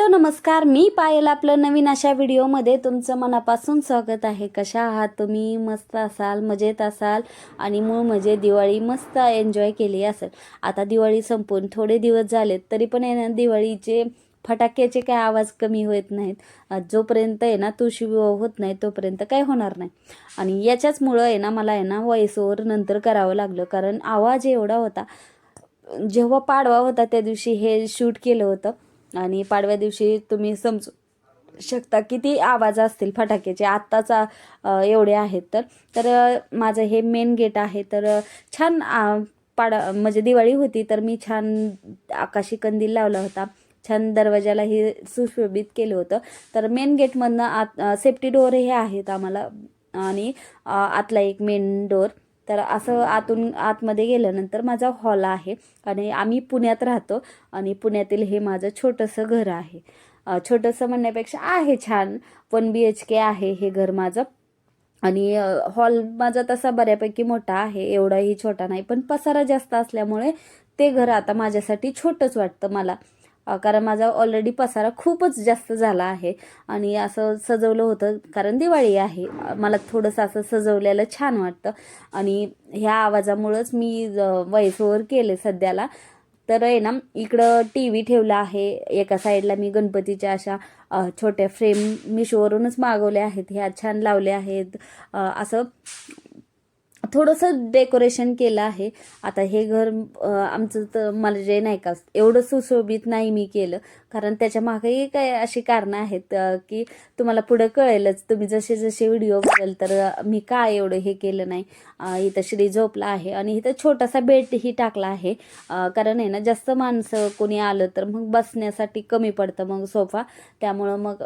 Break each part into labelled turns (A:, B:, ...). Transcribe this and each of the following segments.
A: Hello नमस्कार. मी पायल आपलं नवीन अशा व्हिडिओमध्ये तुमचं मनापासून स्वागत आहे. कशा आहात तुम्ही? मस्त असाल मजेत असाल? आणि मूळ म्हणजे दिवाळी मस्त एन्जॉय केली असेल. आता दिवाळी संपून थोडे दिवस झालेत तरी पण आहे ना दिवाळीचे फटाक्याचे काय आवाज कमी होत नाहीत. जोपर्यंत आहे ना तुळशी विवाह होत नाही तोपर्यंत काय होणार नाही. आणि याच्याचमुळं आहे ना मला आहे ना वयसोवर नंतर करावं लागलं. कारण आवाज एवढा होता. जेव्हा पाडवा होता त्या दिवशी हे शूट केलं होतं. आणि पाडव्या दिवशी तुम्ही समजू शकता किती आवाज असतील फटाक्याचे. आत्ताचा एवढे आहेत तर. तर माझं हे मेन गेट आहे. तर छान पाडा म्हणजे दिवाळी होती तर मी छान आकाशी कंदील लावला होता. छान दरवाजालाही सुशोभित केलं होतं. तर मेन गेटमधनं आत सेफ्टी डोअर हे आहेत आम्हाला. आणि आतला एक मेन डोअर तर असं आतून आतमध्ये गेल्यानंतर माझा हॉल आहे आणि आम्ही पुण्यात राहतो आणि पुण्यातील हे माझं छोटंसं घर आहे. छोटंसं म्हणण्यापेक्षा आहे छान. वन बी एच के आहे हे घर माझं. आणि हॉल माझा तसा बऱ्यापैकी मोठा आहे. एवढाही छोटा नाही. पण पसारा जास्त असल्यामुळे ते घर आता माझ्यासाठी छोटंच वाटतं मला. कारण माझा ऑलरेडी पसारा खूपच जास्त झाला आहे. आणि असं सजवलं होतं कारण दिवाळी आहे. मला थोडंसं असं सजवलेलं छान वाटतं. आणि ह्या आवाजामुळंच मी वयसोवर केले सध्याला. तर आहे ना इकडं टी व्ही ठेवला आहे. एका साईडला मी गणपतीच्या अशा छोट्या फ्रेम मिशोवरूनच मागवल्या आहेत. ह्या छान लावल्या आहेत. असं थोडंसं डेकोरेशन केलं आहे. आता हे घर आमचं तर मला जे नाही का एवढं सुशोभित नाही मी केलं. कारण त्याच्या मागेही काय अशी कारणं आहेत की तुम्हाला पुढं कळेलच. तुम्ही जसे जसे व्हिडिओ बघाल तर मी काय एवढं हे केलं नाही. इथं श्री झोपला आहे आणि इथं छोटासा बेडही टाकला आहे. कारण आहे ना जास्त माणसं कोणी आलं तर मग बसण्यासाठी कमी पडतं मग सोफा त्यामुळं मग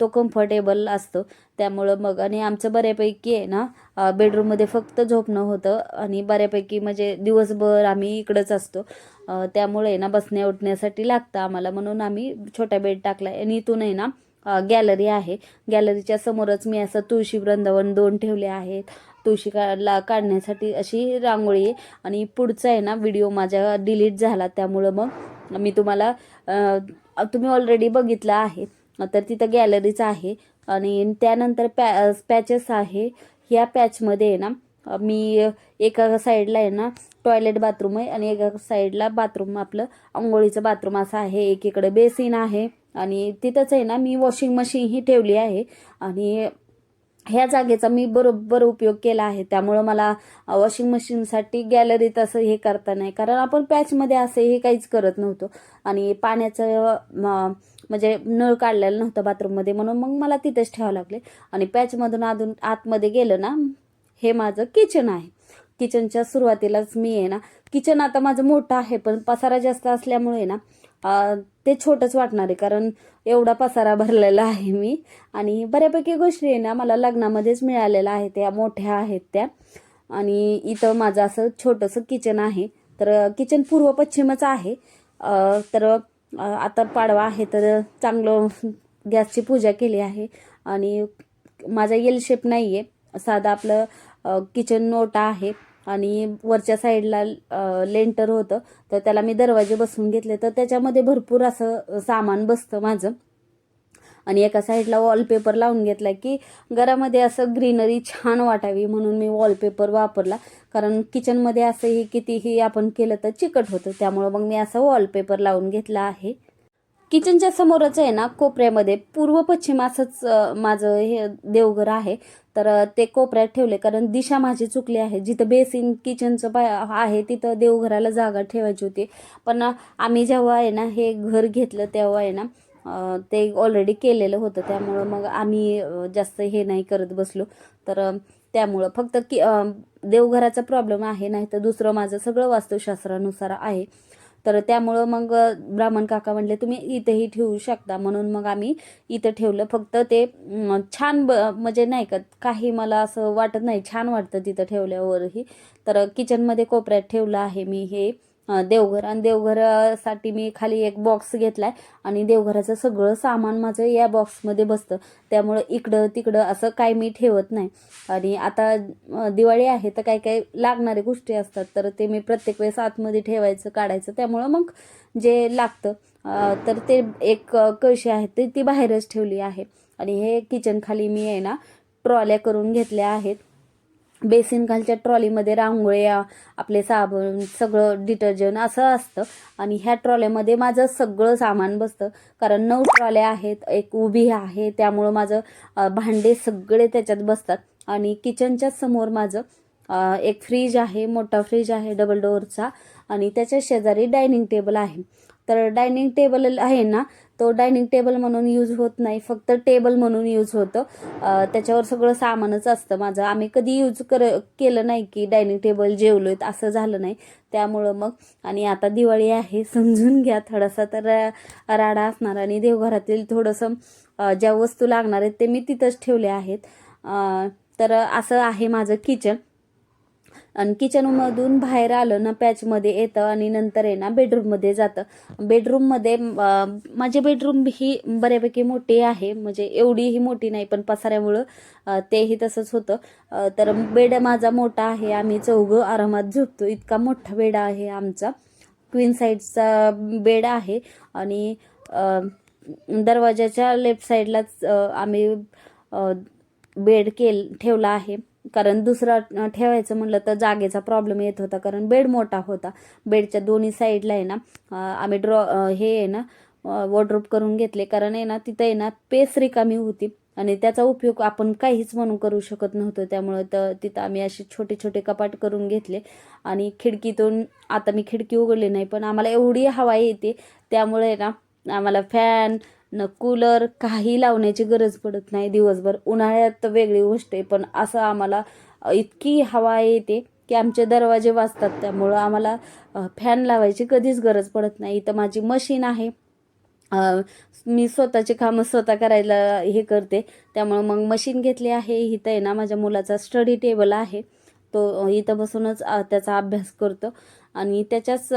A: तो कम्फर्टेबल असतो. त्यामुळं मग आणि आमचं बऱ्यापैकी आहे ना बेडरूममध्ये फक्त झोपणं होतं. आणि बऱ्यापैकी म्हणजे दिवसभर आम्ही इकडंच असतो. त्यामुळे आहे ना बसण्या उठण्यासाठी लागतं आम्हाला. म्हणून आम्ही छोटा बेड टाकला आहे. आणि इथून आहे ना गॅलरी आहे. गॅलरीच्या समोरच मी असं तुळशी वृंदावन दोन ठेवले आहेत. तुळशी काढला काढण्यासाठी अशी रांगोळी आहे. आणि पुढचा आहे ना व्हिडिओ माझा डिलीट झाला. त्यामुळं मग मी तुम्हाला तुम्ही ऑलरेडी बघितलं आहे. तर तिथं गॅलरीच आहे. आणि त्यानंतर पॅ पॅचेस आहे. ह्या पॅचमध्ये आहे ना मी एका साईडला आहे ना टॉयलेट बाथरूम आहे. आणि एका साईडला बाथरूम आपलं आंघोळीचं बाथरूम असं आहे. एकीकडे बेसिन आहे. आणि तिथंच आहे ना मी वॉशिंग मशीन ही ठेवली आहे. आणि ह्या जागेचा मी बरोबर उपयोग केला आहे. त्यामुळं मला वॉशिंग मशीनसाठी गॅलरीत असं हे करता नाही. कारण आपण पॅचमध्ये असं हे काहीच करत नव्हतो. आणि पाण्याचं म, म्हणजे नळ काढलेला नव्हता बाथरूममध्ये म्हणून मग मला तिथेच ठेवावं लागले. आणि पॅचमधून अजून आतमध्ये गेलं ना हे माझं किचन आहे. किचनच्या सुरुवातीलाच मी आहे ना किचन आता माझं मोठं आहे पण पसारा जास्त असल्यामुळे ना ते छोटंच वाटणार आहे कारण एवढा पसारा भरलेला आहे मी. आणि बऱ्यापैकी गोष्टी आहे ना मला लग्नामध्येच मिळालेल्या आहेत त्या मोठ्या आहेत त्या. आणि इथं माझं असं छोटंसं किचन आहे. तर किचन पूर्व पश्चिमच आहे. तर आता पाडवा आहे तर चांगलं गॅसची पूजा केली आहे. आणि माझा येल शेप नाही आहे साधा आपलं किचन नोटा आहे. आणि वरच्या साईडला लेंटर होतं. तर त्याला मी दरवाजे बसवून घेतले. तर त्याच्यामध्ये भरपूर असं सामान बसतं माझं. आणि एका साईडला वॉलपेपर लावून घेतला की घरामध्ये असं ग्रीनरी छान वाटावी म्हणून मी वॉलपेपर वापरला. कारण किचनमध्ये असंही कितीही आपण केलं तर चिकट होतं. त्यामुळं मग मी असं वॉलपेपर लावून घेतला आहे. किचनच्या समोरच आहे ना कोपऱ्यामध्ये पूर्व पश्चिम असंच माझं हे देवघर आहे. तर ते कोपऱ्यात ठेवले कारण दिशा माझी चुकली आहे. जिथं बेसिन किचनचं पाय आहे तिथं देवघराला जागा ठेवायची होती. पण आम्ही जेव्हा आहे ना हे घर घेतलं तेव्हा आहे ना ते ऑलरेडी केलेलं होतं. त्यामुळं मग आम्ही जास्त हे नाही करत बसलो. तर त्यामुळं फक्त की देवघराचा प्रॉब्लेम आहे नाही तर दुसरं माझं सगळं वास्तुशास्त्रानुसार आहे. तर त्यामुळं मग ब्राह्मण काका म्हणले तुम्ही इथेही ठेवू शकता. म्हणून मग आम्ही इथं ठेवलं. फक्त ते छान ब म्हणजे नाही का काही मला असं वाटत नाही छान वाटतं तिथं ठेवल्यावरही. तर किचनमध्ये कोपऱ्यात ठेवलं आहे मी हे. देवघर. आणि देवघरासाठी मी खाली एक बॉक्स घेतला आहे आणि देवघराचं सगळं सामान माझं या बॉक्समध्ये बसतं. त्यामुळं इकडं तिकडं असं काय मी ठेवत नाही. आणि आता दिवाळी आहे तर काही काही लागणारे गोष्टी असतात. तर ते मी प्रत्येक वेळेस आतमध्ये ठेवायचं काढायचं. त्यामुळं मग जे लागतं तर ते एक कळशी आहे ते ती बाहेरच ठेवली आहे. आणि हे किचन खाली मी आहे ना ट्रॉल्या करून घेतल्या आहेत. बेसिन खालच्या ट्रॉलीमध्ये रांगोळ्या आपले साबण सगळं डिटर्जंट असं असतं. आणि ह्या ट्रॉल्यामध्ये माझं सगळं सामान बसतं. कारण नऊ ट्रॉल्या आहेत एक उभी आहे त्यामुळं माझं भांडे सगळे त्याच्यात बसतात. आणि किचनच्याच समोर माझं एक फ्रीज आहे मोठा फ्रीज आहे डबल डोअरचा. आणि त्याच्या शेजारी डायनिंग टेबल आहे. तर डायनिंग टेबल आहे ना तो डायनिंग टेबल म्हणून यूज होत नाही फक्त टेबल म्हणून यूज होतं. त्याच्यावर सगळं सामानच असतं माझं. आम्ही कधी यूज कर केलं नाही की डायनिंग टेबल जेवलोय असं झालं नाही. त्यामुळं मग आणि आता दिवाळी आहे समजून घ्या थोडासा तर राडा असणार. आणि देवघरातील थोडंसं ज्या वस्तू लागणार आहेत ते मी तिथंच ठेवले आहेत. तर असं आहे माझं किचन. आणि किचनमधून बाहेर आलं ना पॅचमध्ये येतं आणि नंतर आहे ना बेडरूममध्ये जातं. बेडरूममध्ये माझी माझे बेडरूम ही बऱ्यापैकी मोठी आहे. म्हणजे एवढीही मोठी नाही पण पसाऱ्यामुळं तेही तसंच होतं. तर बेड माझा मोठा आहे. आम्ही चौघं आरामात झोपतो. इतका मोठा बेड आहे आमचा. क्वीन साईडचा बेड आहे. आणि दरवाजाच्या लेफ्ट साईडलाच आम्ही बेड केल ठेवला आहे. कारण दुसरा ठेवायचं म्हटलं तर जागेचा प्रॉब्लेम येत होता कारण बेड मोठा होता. बेडच्या दोन्ही साईडला आहे ना आम्ही ड्रॉ हे आहे ना वॉर्ड्रोप करून घेतले. कारण आहे ना तिथं आहे ना पेस रिकामी होती. आणि त्याचा उपयोग आपण काहीच म्हणून करू शकत नव्हतो. त्यामुळं तर तिथं आम्ही असे छोटे छोटे कपाट करून घेतले. आणि खिडकीतून आता मी खिडकी उघडली नाही पण आम्हाला एवढी हवा येते. त्यामुळे आहे ना आम्हाला फॅन न कूलर काही लावण्याची गरज पडत नाही. दिवसभर उन्हाळ्यात तर वेगळी गोष्ट आहे पण असं आम्हाला इतकी हवा येते की आमचे दरवाजे वाजतात त्यामुळं आम्हाला फॅन लावायची कधीच गरज पडत नाही. इथं माझी मशीन आहे. मी स्वतःची कामं स्वतः करायला हे करते. त्यामुळं मग मशीन घेतली आहे. इथं आहे ना माझ्या मुलाचा स्टडी टेबल आहे. तो इथं बसूनच त्याचा अभ्यास करतो. आणि त्याच्याच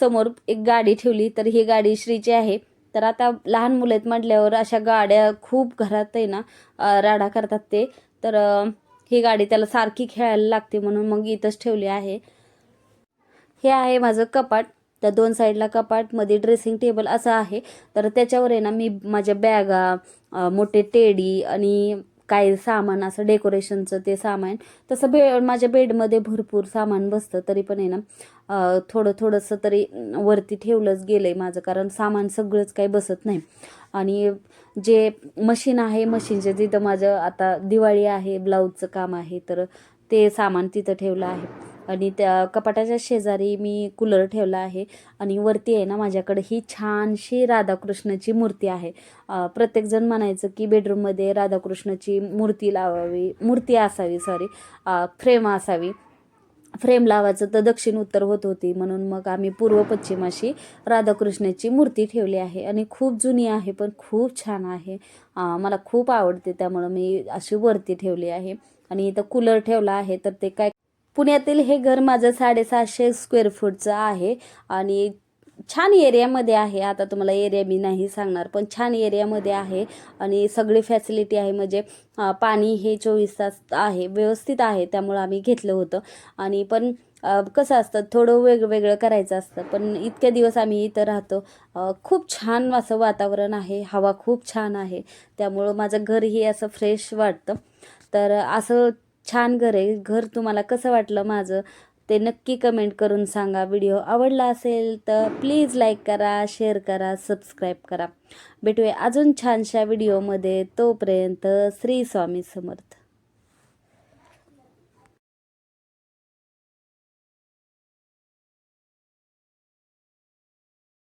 A: समोर एक गाडी ठेवली तर ही गाडी श्रीची आहे. तर आता लहान मुलं आहेत म्हटल्यावर अशा गाड्या खूप घरात आहे ना राडा करतात ते. तर ही गाडी त्याला सारखी खेळायला लागते म्हणून मग इथंच ठेवली आहे. हे आहे माझं कपाट. त्या दोन साईडला कपाटमध्ये ड्रेसिंग टेबल असं आहे. तर त्याच्यावर आहे ना मी माझ्या बॅगा मोठे टेडी आणि काही सामान असं डेकोरेशनचं ते सामान. तसं बे माझ्या बेडमध्ये भरपूर सामान बसतं तरी पण आहे ना थोडं थोडंसं तरी वरती ठेवलंच गेलं आहे माझं कारण सामान सगळंच काही बसत नाही. आणि जे मशीन आहे मशीनचे जिथं माझं आता दिवाळी आहे ब्लाऊजचं काम आहे तर ते सामान तिथं ठेवलं आहे. आणि त्या कपाटाच्या शेजारी मी कूलर ठेवला आहे. आणि वरती आहे ना माझ्याकडे ही छानशी राधाकृष्णाची मूर्ती आहे. प्रत्येकजण म्हणायचं की बेडरूममध्ये राधाकृष्णाची मूर्ती लावावी मूर्ती असावी सॉरी फ्रेम असावी. फ्रेम लावायचं तर दक्षिण उत्तर होत होती. म्हणून मग आम्ही पूर्व पश्चिम अशी राधाकृष्णाची मूर्ती ठेवली आहे. आणि खूप जुनी आहे पण खूप छान आहे. मला खूप आवडते. त्यामुळं मी अशी वरती ठेवली आहे. आणि इथं कूलर ठेवला आहे तर ते काय पुण्यातील हे घर माझं साडेसहाशे स्क्वेअर फूटचं आहे आणि छान एरियामध्ये आहे. आता तुम्हाला एरिया मी नाही सांगणार पण छान एरियामध्ये आहे आणि सगळी फॅसिलिटी आहे. म्हणजे पाणी हे चोवीस तास आहे व्यवस्थित आहे त्यामुळं आम्ही घेतलं होतं. आणि पण कसं असतं थोडं वेगवेगळं करायचं असतं पण इतक्या दिवस आम्ही इथं राहतो. खूप छान असं वातावरण आहे हवा खूप छान आहे त्यामुळं माझं घरही असं फ्रेश वाटतं. तर असं छान घर आहे. घर तुम्हाला कसं वाटलं माझं ते नक्की कमेंट करून सांगा. व्हिडिओ आवडला असेल तर प्लीज लाईक करा शेअर करा सबस्क्राईब करा. भेटूया अजून छानशा व्हिडिओमध्ये तोपर्यंत श्री स्वामी समर्थ.